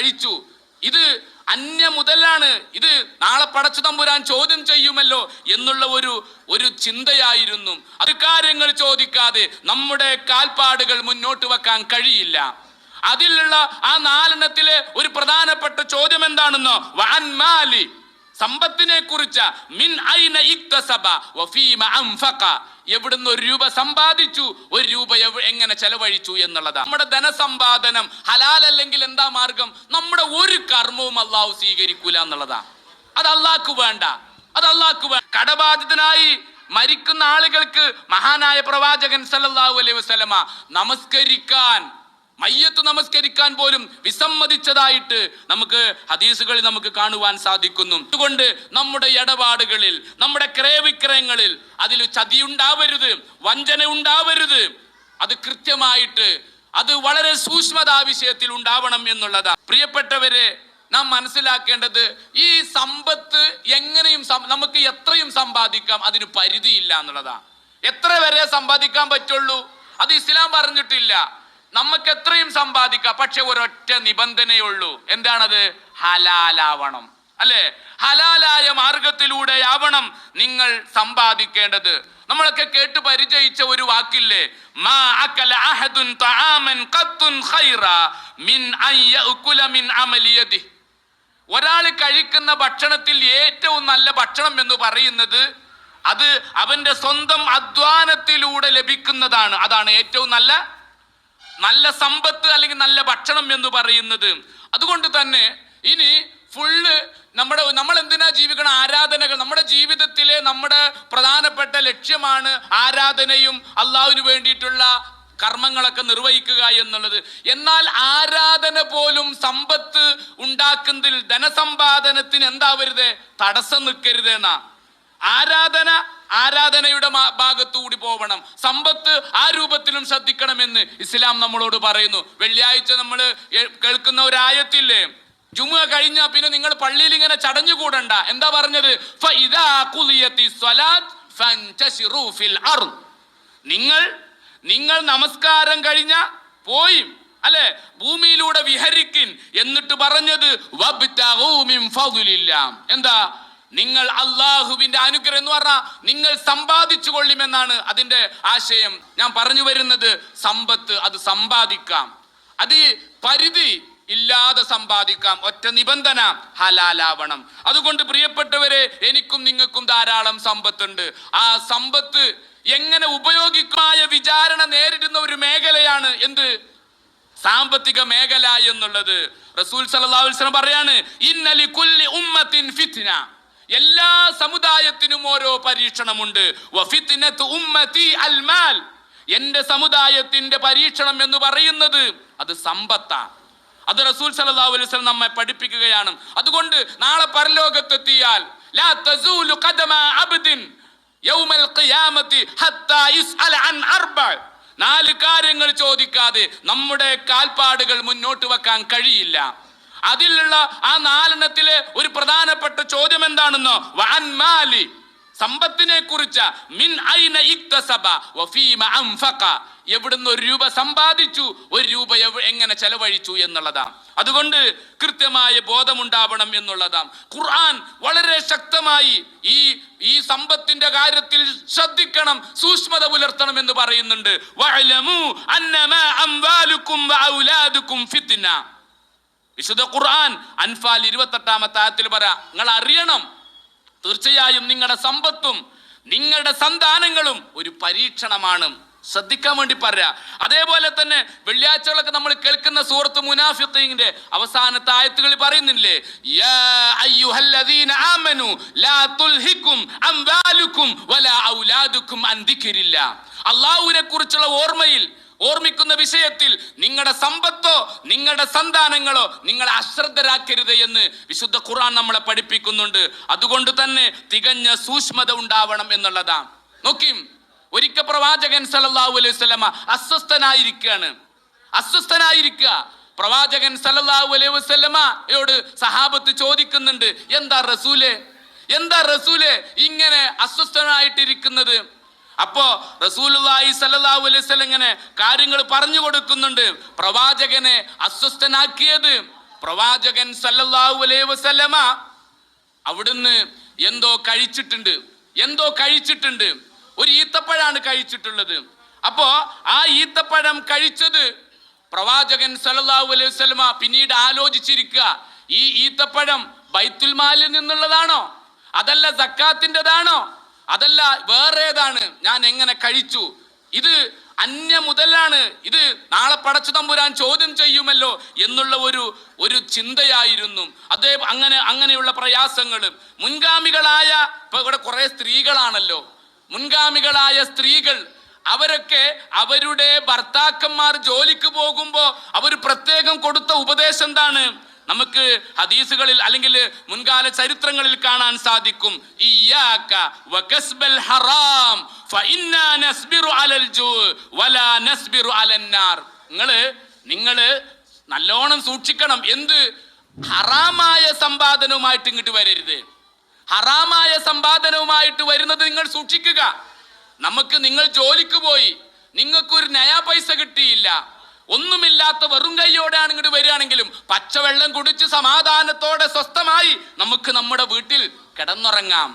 കഴിച്ചു. ഇത് അന്യ മുതലാണ് ഇത് നാളെ പടച്ചു തമ്പുരാൻ ചോദ്യം ചെയ്യുമല്ലോ എന്നുള്ള ഒരു ഒരു ചിന്തയായിരുന്നു. അത് കാര്യങ്ങൾ ചോദിക്കാതെ നമ്മുടെ കാൽപ്പാടുകൾ മുന്നോട്ട് വെക്കാൻ കഴിയില്ല. അതിലുള്ള ആ നാലെണ്ണത്തിലെ ഒരു പ്രധാനപ്പെട്ട ചോദ്യം എന്താണെന്നോ വഅൻമാലി സമ്പത്തിനെ കുറിച്ച് മിൻ ഐന ഇക്തസബ വഫീമ അൻഫഖ. എവിടുന്ന് ഒരു രൂപ സമ്പാദിച്ചു ഒരു രൂപ എങ്ങനെ ചെലവഴിച്ചു എന്നുള്ളതാണ്. നമ്മുടെ ധനസമ്പാദനം ഹലാൽ അല്ലെങ്കിൽ എന്താ മാർഗം? നമ്മുടെ ഒരു കർമ്മവും അള്ളാഹു സ്വീകരിക്കൂല എന്നുള്ളതാണ്. അത് അള്ളാഹ്ക്ക് വേണ്ട. അത് അള്ളാഹ്ക്ക് വേണ്ട. കടബാധിതനായി മരിക്കുന്ന ആളുകൾക്ക് മഹാനായ പ്രവാചകൻ സല്ലല്ലാഹു അലൈഹി വസല്ലമ നമസ്കരിക്കാൻ മയ്യത്ത് നമസ്കരിക്കാൻ പോലും വിസമ്മതിച്ചതായിട്ട് നമുക്ക് ഹദീസുകളിൽ നമുക്ക് കാണുവാൻ സാധിക്കുന്നു. അതുകൊണ്ട് നമ്മുടെ ഇടപാടുകളിൽ നമ്മുടെ ക്രയവിക്രയങ്ങളിൽ അതിൽ ചതി ഉണ്ടാവരുത് വഞ്ചന ഉണ്ടാവരുത്. അത് കൃത്യമായിട്ട് അത് വളരെ സൂക്ഷ്മതാ വിഷയത്തിൽ ഉണ്ടാവണം എന്നുള്ളതാ. പ്രിയപ്പെട്ടവരെ നാം മനസ്സിലാക്കേണ്ടത് ഈ സമ്പത്ത് എങ്ങനെയും നമുക്ക് എത്രയും സമ്പാദിക്കാം അതിന് പരിധിയില്ല എന്നുള്ളതാ. എത്ര വരെ സമ്പാദിക്കാൻ പറ്റുള്ളൂ? അത് ഇസ്ലാം പറഞ്ഞിട്ടില്ല. നമുക്ക് എത്രയും സമ്പാദിക്കാം. പക്ഷെ ഒരൊറ്റ നിബന്ധനയുള്ളൂ. എന്താണത്? ഹലാലാവണം. അല്ലെ? ഹലാലായ മാർഗത്തിലൂടെ ആവണം നിങ്ങൾ സമ്പാദിക്കേണ്ടത്. നമ്മളൊക്കെ കേട്ട് പരിചയിച്ച ഒരു വാക്കില്ലേ? മാ അഹദുൻ ഖത്തുൻ ഖൈറ മിൻ ഒരാൾ കഴിക്കുന്ന ഭക്ഷണത്തിൽ ഏറ്റവും നല്ല ഭക്ഷണം എന്ന് പറയുന്നത് അത് അവന്റെ സ്വന്തം അധ്വാനത്തിലൂടെ ലഭിക്കുന്നതാണ്. അതാണ് ഏറ്റവും നല്ല നല്ല സമ്പത്ത് അല്ലെങ്കിൽ നല്ല ഭക്ഷണം എന്ന് പറയുന്നത്. അതുകൊണ്ട് തന്നെ ഇനി ഫുള്ള് നമ്മുടെ നമ്മൾ എന്തിനാ ജീവിക്കണം ആരാധനകൾ? നമ്മുടെ ജീവിതത്തിലെ നമ്മുടെ പ്രധാനപ്പെട്ട ലക്ഷ്യമാണ് ആരാധനയും അള്ളാഹുവിന് വേണ്ടിയിട്ടുള്ള കർമ്മങ്ങളൊക്കെ നിർവഹിക്കുക എന്നുള്ളത്. എന്നാൽ ആരാധന പോലും സമ്പത്ത് ഉണ്ടാക്കുന്നതിൽ ധനസമ്പാദനത്തിന് എന്താവരുത് തടസ്സം നിൽക്കരുത് എന്നാ. ആരാധന ആരാധനയുടെ ഭാഗത്തുകൂടി പോവണം. സമ്പത്ത് ആ രൂപത്തിലും ശ്രദ്ധിക്കണമെന്ന് ഇസ്ലാം നമ്മളോട് പറയുന്നു. വെള്ളിയാഴ്ച നമ്മൾ കേൾക്കുന്ന ഒരു ആയത്തില്ലേ ജുമുഅ കഴിഞ്ഞാ പിന്നെ നിങ്ങൾ പള്ളിയിൽ ഇങ്ങനെ ചടഞ്ഞു കൂടണ്ട എന്താ പറഞ്ഞത്? നിങ്ങൾ നിങ്ങൾ നമസ്കാരം കഴിഞ്ഞ പോയി അല്ലെ? ഭൂമിയിലൂടെ വിഹരിക്കിൻ എന്നിട്ട് പറഞ്ഞത്. എന്താ? നിങ്ങൾ അള്ളാഹുവിന്റെ അനുഗ്രഹം എന്ന് പറഞ്ഞാൽ നിങ്ങൾ സമ്പാദിച്ചു കൊള്ളുമെന്നാണ് അതിന്റെ ആശയം. ഞാൻ പറഞ്ഞു വരുന്നത് സമ്പത്ത് അത് സമ്പാദിക്കാം. അത് പരിധി ഇല്ലാതെ സമ്പാദിക്കാം. ഒറ്റ നിബന്ധന ഹലാലാവണം. അതുകൊണ്ട് പ്രിയപ്പെട്ടവരെ എനിക്കും നിങ്ങൾക്കും ധാരാളം സമ്പത്തുണ്ട്. ആ സമ്പത്ത് എങ്ങനെ ഉപയോഗിക്കുമായ വിചാരണ നേരിടുന്ന ഒരു മേഖലയാണ് എന്ത്? സാമ്പത്തിക മേഖല എന്നുള്ളത്. റസൂൽ വസല്ലം പറയാണ് ഇന്നലി കുല്ലി ഉമ്മത്തിൻ ഫിത്ന. എല്ലാ സമുദായത്തിനും ഓരോ പരീക്ഷണമുണ്ട്. വഫിത്നത്തു ഉമ്മത്തി അൽ മാൽ എന്റെ സമുദായത്തിന്റെ പരീക്ഷണം എന്ന് പറയുന്നത് അത് സമ്പത്താണ്. അത് റസൂൽ സല്ലല്ലാഹു അലൈഹി വസല്ലം നമ്മെ പഠിപ്പിക്കുകയാണ്. അതുകൊണ്ട് നാളെ പരലോകത്തെത്തിയാൽ ലാ തസൂലു ഖദമ യൗമൽ ഖിയാമത്തി ഹത്താ അൻ നാല് കാര്യങ്ങൾ ചോദിക്കാതെ നമ്മുടെ കാൽപ്പാടുകൾ മുന്നോട്ട് വെക്കാൻ കഴിയില്ല. അതിലുള്ള ആ നാലെണ്ണത്തിലെ ഒരു പ്രധാനപ്പെട്ട ചോദ്യം എന്താണെന്നോ വഅൻമാലി സമ്പത്തിനെ കുറിച്ച മിൻ ഐന ഇക്തസബ വഫീമ അൻഫഖ. എവിടുന്ന് ഒരു രൂപ സമ്പാദിച്ചു ഒരു രൂപ എങ്ങനെ ചെലവഴിച്ചു എന്നുള്ളതാണ്. അതുകൊണ്ട് കൃത്യമായ ബോധമുണ്ടാവണം എന്നുള്ളതാണ്. ഖുർആൻ വളരെ ശക്തമായി ഈ ഈ സമ്പത്തിന്റെ കാര്യത്തിൽ ശ്രദ്ധിക്കണം സൂക്ഷ്മത പുലർത്തണം എന്ന് പറയുന്നുണ്ട്. വഅലമു അന്നമാ അംവാലുക്കും ഫിത്ന. വിശുദ്ധ ഖുർആൻ അൻഫാൽ ഇരുപത്തെട്ടാമത്തെ ആയത്തിൽ പറ നിങ്ങൾ അറിയണം തീർച്ചയായും നിങ്ങളുടെ സമ്പത്തും നിങ്ങളുടെ സന്താനങ്ങളും ഒരു പരീക്ഷണമാണ്. ശ്രദ്ധിക്കാൻ വേണ്ടി പറയാ അതേപോലെ തന്നെ വെള്ളിയാഴ്ചകളൊക്കെ നമ്മൾ കേൾക്കുന്ന സൂറത്ത് മുനാഫിഖിന്റെ അവസാനത്തെ ആയത്തുകളിൽ പറയുന്നില്ലേ യാ അയ്യുഹല്ലദീന ലാ വലാ അൻ കുറിച്ചുള്ള ഓർമ്മയിൽ ഓർമ്മിക്കുന്ന വിഷയത്തിൽ നിങ്ങളുടെ സമ്പത്തോ നിങ്ങളുടെ സന്താനങ്ങളോ നിങ്ങളെ അശ്രദ്ധരാക്കരുത് എന്ന് വിശുദ്ധ ഖുർആൻ നമ്മളെ പഠിപ്പിക്കുന്നുണ്ട്. അതുകൊണ്ട് തന്നെ തികഞ്ഞ സൂക്ഷ്മത ഉണ്ടാവണം എന്നുള്ളതാണ് നോക്കി ഒരിക്കൽ പ്രവാചകൻ സലല്ലാഹു അലൈഹി വസല്ലമ അസ്വസ്ഥനായിരിക്കുകയാണ് അസ്വസ്ഥനായിരിക്കുക. പ്രവാചകൻ സലല്ലാഹു അലൈഹി വസല്ലമയോട് സഹാബത്ത് ചോദിക്കുന്നുണ്ട് എന്താ റസൂലെ? എന്താ റസൂലെ? ഇങ്ങനെ അസ്വസ്ഥനായിട്ടിരിക്കുന്നത്? അപ്പോ റസൂലുള്ളാഹി സല്ലല്ലാഹു അലൈഹി വസല്ലം ഇങ്ങനെ കാര്യങ്ങൾ പറഞ്ഞു കൊടുക്കുന്നുണ്ട്. പ്രവാചകനെ അസ്വസ്ഥനാക്കിയത് പ്രവാചകൻ സല്ലല്ലാഹു അലൈഹി വസല്ലമ അവിടുന്ന് എന്തോ കഴിച്ചിട്ടുണ്ട്. എന്തോ കഴിച്ചിട്ടുണ്ട്. ഒരു ഈത്തപ്പഴാണ് കഴിച്ചിട്ടുള്ളത്. അപ്പോ ആ ഈത്തപ്പഴം കഴിച്ചത് പ്രവാചകൻ സല്ലല്ലാഹു അലൈഹി വസല്ലമ പിന്നീട് ആലോചിച്ചിരിക്കുക. ഈ ഈത്തപ്പഴം ബൈത്തുൽ മാലിൽ നിന്നുള്ളതാണോ? അതല്ല സക്കാത്തിന്റെതാണോ? അതല്ല വേറെ ഏതാണ് ഞാൻ എങ്ങനെ കഴിച്ചു? ഇത് അന്യ മുതലാണ്. ഇത് നാളെ പടച്ചു തമ്പുരാൻ ചോദ്യം ചെയ്യുമല്ലോ എന്നുള്ള ഒരു ഒരു ചിന്തയായിരുന്നു. അതേ അങ്ങനെ അങ്ങനെയുള്ള പ്രയാസങ്ങളും. മുൻഗാമികളായ ഇപ്പൊ ഇവിടെ കുറെ സ്ത്രീകളാണല്ലോ. മുൻഗാമികളായ സ്ത്രീകൾ അവരൊക്കെ അവരുടെ ഭർത്താക്കന്മാർ ജോലിക്ക് പോകുമ്പോൾ അവർ പ്രത്യേകം കൊടുത്ത ഉപദേശം എന്താണ്? നമുക്ക് ഹദീസുകളിൽ അല്ലെങ്കിൽ മുൻകാല ചരിത്രങ്ങളിൽ കാണാൻ സാധിക്കും. ഹറാം നിങ്ങൾ നിങ്ങൾ നല്ലോണം സൂക്ഷിക്കണം. എന്ത്? ഹറാമായ സമ്പാദനവുമായിട്ട് ഇങ്ങോട്ട് വരരുത്. ഹറാമായ സമ്പാദനവുമായിട്ട് വരുന്നത് നിങ്ങൾ സൂക്ഷിക്കുക. നമുക്ക് നിങ്ങൾ ജോലിക്ക് പോയി നിങ്ങൾക്കൊരു നയാ പൈസ കിട്ടിയില്ല. ഒന്നുമില്ലാത്ത വെറും ഇങ്ങോട്ട് വരികയാണെങ്കിലും പച്ചവെള്ളം കുടിച്ച് സമാധാനത്തോടെ സ്വസ്ഥമായി നമുക്ക് നമ്മുടെ വീട്ടിൽ കിടന്നുറങ്ങാം.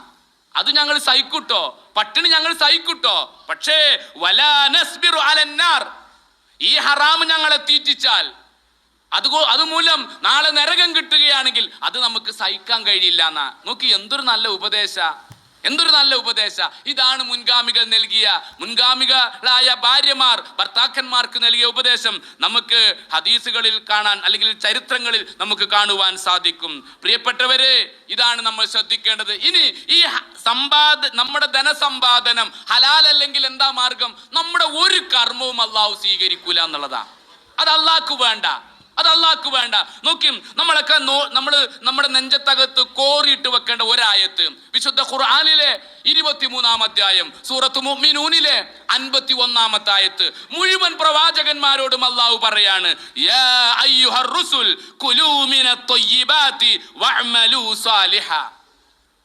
അത് ഞങ്ങൾ സഹിക്കൂട്ടോ? പട്ടിണി ഞങ്ങൾ സഹിക്കൂട്ടോ? പക്ഷേ വലാ നസ്ബിറു അലന്നാർ ഈ ഹറാം ഞങ്ങളെ തീറ്റിച്ചാൽ. അത് അതുമൂലം നാളെ നരകം കിട്ടുകയാണെങ്കിൽ അത് നമുക്ക് സഹിക്കാൻ കഴിയില്ല എന്നാ. നോക്കി എന്തൊരു നല്ല ഉപദേശ. എന്തൊരു നല്ല ഉപദേശ. ഇതാണ് മുൻഗാമികൾ നൽകിയ മുൻഗാമികളായ ഭാര്യമാർ ഭർത്താക്കന്മാർക്ക് നൽകിയ ഉപദേശം. നമുക്ക് ഹദീസുകളിൽ കാണാൻ അല്ലെങ്കിൽ ചരിത്രങ്ങളിൽ നമുക്ക് കാണുവാൻ സാധിക്കും. പ്രിയപ്പെട്ടവരെ ഇതാണ് നമ്മൾ ശ്രദ്ധിക്കേണ്ടത്. ഇനി ഈ സമ്പാദ നമ്മുടെ ധനസമ്പാദനം ഹലാൽ അല്ലെങ്കിൽ എന്താ മാർഗം? നമ്മുടെ ഒരു കർമ്മവും അള്ളാഹു സ്വീകരിക്കൂല എന്നുള്ളതാ. അത് അള്ളാഹ്ക്ക് വേണ്ട. അത് അള്ളാഹ്ക്ക് വേണ്ട. നോക്കി നമ്മളൊക്കെ നമ്മൾ നമ്മുടെ നെഞ്ചത്തകത്ത് കോറിയിട്ട് വെക്കേണ്ട ഒരായത്ത്. വിശുദ്ധ ഖുർആനിലെ ഇരുപത്തിമൂന്നാം അധ്യായം സൂറത്ത് മുഅ്മിനൂനിലെ അൻപത്തി ഒന്നാമത്തെ ആയത്ത്. മുഴുവൻ പ്രവാചകന്മാരോടും അള്ളാഹു പറയാണ് യാ അയ്യുഹർ റുസുൽ സാലിഹാ.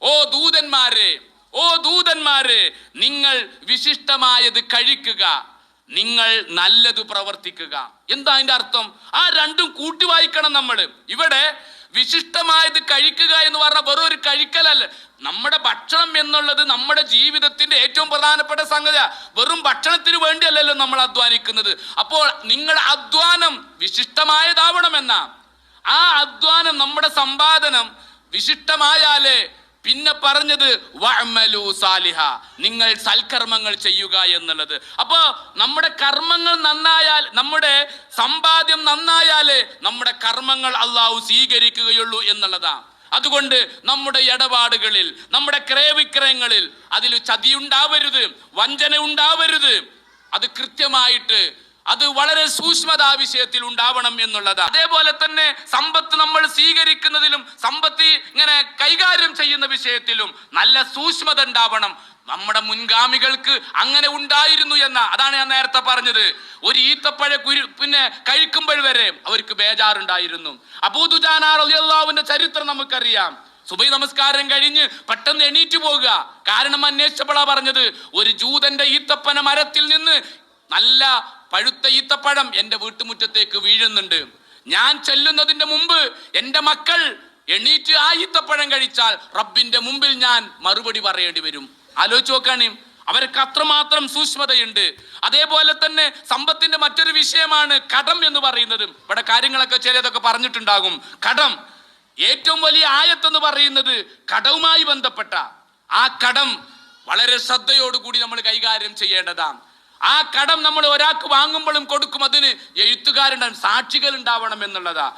ഓ ദൂതന്മാരെ ഓ ദൂതന്മാരെ നിങ്ങൾ വിശിഷ്ടമായത് കഴിക്കുക. നിങ്ങൾ നല്ലത് പ്രവർത്തിക്കുക. എന്താ അതിന്റെ അർത്ഥം? ആ രണ്ടും കൂട്ടി വായിക്കണം നമ്മൾ ഇവിടെ വിശിഷ്ടമായത് കഴിക്കുക എന്ന് പറഞ്ഞ വെറും ഒരു കഴിക്കലല്ല. നമ്മുടെ ഭക്ഷണം എന്നുള്ളത് നമ്മുടെ ജീവിതത്തിന്റെ ഏറ്റവും പ്രധാനപ്പെട്ട സംഗതിയാ. വെറും ഭക്ഷണത്തിന് വേണ്ടിയല്ലല്ലോ നമ്മൾ അധ്വാനിക്കുന്നത്. അപ്പോൾ നിങ്ങളുടെ അധ്വാനം വിശിഷ്ടമായതാവണമെന്ന. ആ അധ്വാനം നമ്മുടെ സമ്പാദനം വിശിഷ്ടമായാലേ പിന്നെ പറഞ്ഞത് വഅമലു സാലിഹ നിങ്ങൾ സൽക്കർമ്മങ്ങൾ ചെയ്യുക എന്നുള്ളത്. അപ്പോ നമ്മുടെ കർമ്മങ്ങൾ നന്നായാൽ നമ്മുടെ സമ്പാദ്യം നന്നായാലേ നമ്മുടെ കർമ്മങ്ങൾ അള്ളാഹു സ്വീകരിക്കുകയുള്ളൂ എന്നുള്ളതാണ്. അതുകൊണ്ട് നമ്മുടെ ഇടപാടുകളിൽ നമ്മുടെ ക്രയവിക്രയങ്ങളിൽ അതിൽ ചതിയുണ്ടാവരുത് വഞ്ചന ഉണ്ടാവരുത്. അത് കൃത്യമായിട്ട് അത് വളരെ സൂക്ഷ്മത ആ വിഷയത്തിൽ ഉണ്ടാവണം എന്നുള്ളത് അതേപോലെ തന്നെ സമ്പത്ത് നമ്മൾ സ്വീകരിക്കുന്നതിലും സമ്പത്ത് ഇങ്ങനെ കൈകാര്യം ചെയ്യുന്ന വിഷയത്തിലും നല്ല സൂക്ഷ്മത ഉണ്ടാവണം. നമ്മുടെ മുൻഗാമികൾക്ക് അങ്ങനെ ഉണ്ടായിരുന്നു എന്ന അതാണ് ഞാൻ നേരത്തെ പറഞ്ഞത്. ഒരു ഈത്തപ്പഴ കുരു പിന്നെ കഴിക്കുമ്പോൾ വരെ അവർക്ക് ബേജാറുണ്ടായിരുന്നു. അബൂദുജാനാറിയാവിന്റെ ചരിത്രം നമുക്കറിയാം. സുബൈ നമസ്കാരം കഴിഞ്ഞ് പെട്ടെന്ന് എണീറ്റ് പോവുക. കാരണം അന്വേഷിച്ചപ്പോഴാ പറഞ്ഞത് ഒരു ജൂതന്റെ ഈത്തപ്പന മരത്തിൽ നിന്ന് നല്ല പഴുത്ത ഈത്തപ്പഴം എന്റെ വീട്ടുമുറ്റത്തേക്ക് വീഴുന്നുണ്ട്. ഞാൻ ചെല്ലുന്നതിന്റെ മുമ്പ് എന്റെ മക്കൾ എണീറ്റ് ആ ഈത്തപ്പഴം കഴിച്ചാൽ റബ്ബിന്റെ മുമ്പിൽ ഞാൻ മറുപടി പറയേണ്ടി വരും. ആലോചിച്ച് നോക്കാണ് അവർക്ക് അത്രമാത്രം സൂക്ഷ്മതയുണ്ട്. അതേപോലെ തന്നെ സമ്പത്തിന്റെ മറ്റൊരു വിഷയമാണ് കടം എന്ന് പറയുന്നത്. ഇവിടെ കാര്യങ്ങളൊക്കെ ചിലതൊക്കെ പറഞ്ഞിട്ടുണ്ടാകും. കടം ഏറ്റവും വലിയ ആയത്തെന്ന് പറയുന്നത് കടവുമായി ബന്ധപ്പെട്ട ആ കടം വളരെ ശ്രദ്ധയോടുകൂടി നമ്മൾ കൈകാര്യം ചെയ്യേണ്ടതാണ്. ആ കടം നമ്മൾ ഒരാൾക്ക് വാങ്ങുമ്പോഴും കൊടുക്കും. അതിന് എഴുത്തുകാരുണ്ടാവും സാക്ഷികൾ ഉണ്ടാവണം എന്നുള്ളതാ.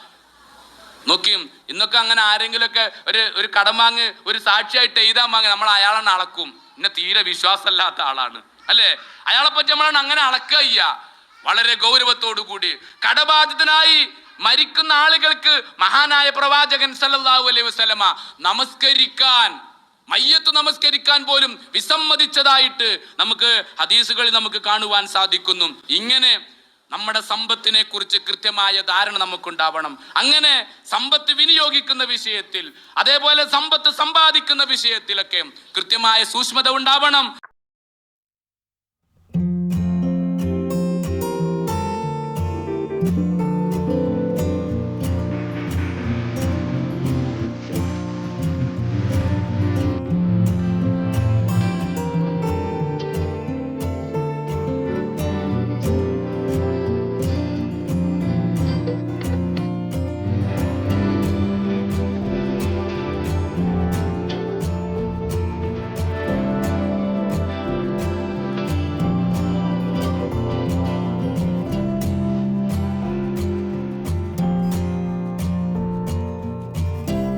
നോക്കിയും ഇന്നൊക്കെ അങ്ങനെ ആരെങ്കിലുമൊക്കെ ഒരു ഒരു കടം വാങ്ങ് ഒരു സാക്ഷിയായിട്ട് എഴുതാൻ വാങ്ങി നമ്മൾ അയാളെ അളക്കും. ഇന്നെ തീരെ വിശ്വാസമല്ലാത്ത ആളാണ്. അല്ലേ? അയാളെ പറ്റി നമ്മളാണ് അങ്ങനെ അളക്കുക വളരെ ഗൗരവത്തോടു കൂടി. കടബാധിതനായി മരിക്കുന്ന ആളുകൾക്ക് മഹാനായ പ്രവാചകൻ സല്ലല്ലാഹു അലൈഹി വസല്ലമ നമസ്കരിക്കാൻ മയ്യത്ത് നമസ്കരിക്കാൻ പോലും വിസമ്മതിച്ചതായിട്ട് നമുക്ക് ഹദീസുകളിൽ നമുക്ക് കാണുവാൻ സാധിക്കുന്നു. ഇങ്ങനെ നമ്മുടെ സമ്പത്തിനെ കുറിച്ച് കൃത്യമായ ധാരണ നമുക്കുണ്ടാവണം. അങ്ങനെ സമ്പത്ത് വിനിയോഗിക്കുന്ന വിഷയത്തിൽ അതേപോലെ സമ്പത്ത് സമ്പാദിക്കുന്ന വിഷയത്തിലൊക്കെ കൃത്യമായ സൂക്ഷ്മത ഉണ്ടാവണം.